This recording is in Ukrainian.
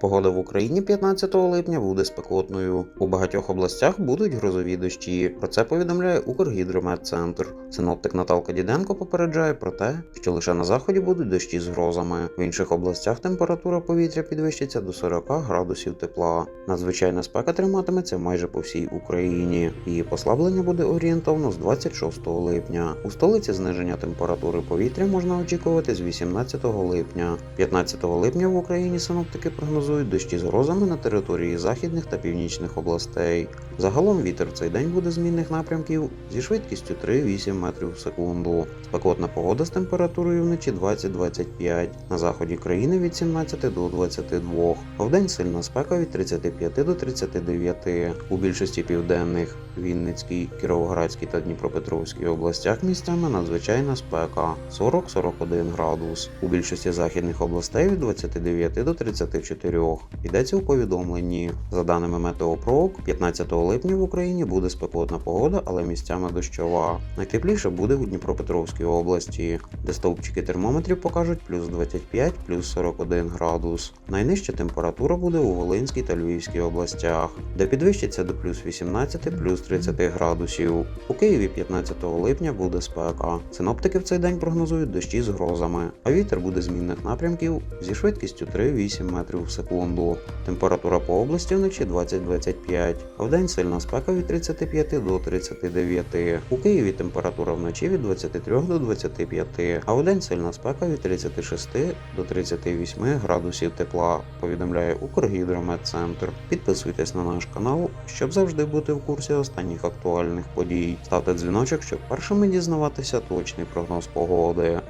Погода в Україні 15 липня буде спекотною. У багатьох областях будуть грозові дощі. Про це повідомляє Укргідрометцентр. Синоптик Наталка Діденко попереджає про те, що лише на заході будуть дощі з грозами. В інших областях температура повітря підвищиться до 40 градусів тепла. Надзвичайна спека триматиметься майже по всій Україні. Її послаблення буде орієнтовно з 26 липня. У столиці зниження температури повітря можна очікувати з 18 липня. 15 липня в Україні синоптики прогнозують дощі з грозами на території західних та північних областей. Загалом вітер в цей день буде змінних напрямків зі швидкістю 3-8 метрів в секунду. Спекотна погода з температурою вночі 20-25, на заході країни від 17 до 22, а вдень сильна спека від 35 до 39. У більшості південних Вінницькій, Кіровоградській та Дніпропетровській областях місцями надзвичайна спека 40-41 градус. У більшості західних областей від 29 до 34. Йдеться у повідомленні. За даними Метеопрок, 15 липня в Україні буде спекотна погода, але місцями дощова. Найтепліше буде у Дніпропетровській області, де стовпчики термометрів покажуть плюс 25, плюс 41 градус. Найнижча температура буде у Волинській та Львівській областях, де підвищиться до плюс 18, плюс 30 градусів. У Києві 15 липня буде спека. Синоптики в цей день прогнозують дощі з грозами, а вітер буде змінних напрямків зі швидкістю 3-8 метрів в секунду. Температура по області вночі 20-25, а вдень сильна спека від 35 до 39. У Києві температура вночі від 23 до 25, а вдень сильна спека від 36 до 38 градусів тепла, повідомляє Укргідрометцентр. Підписуйтесь на наш канал, щоб завжди бути в курсі останніх актуальних подій. Ставте дзвіночок, щоб першими дізнаватися точний прогноз погоди.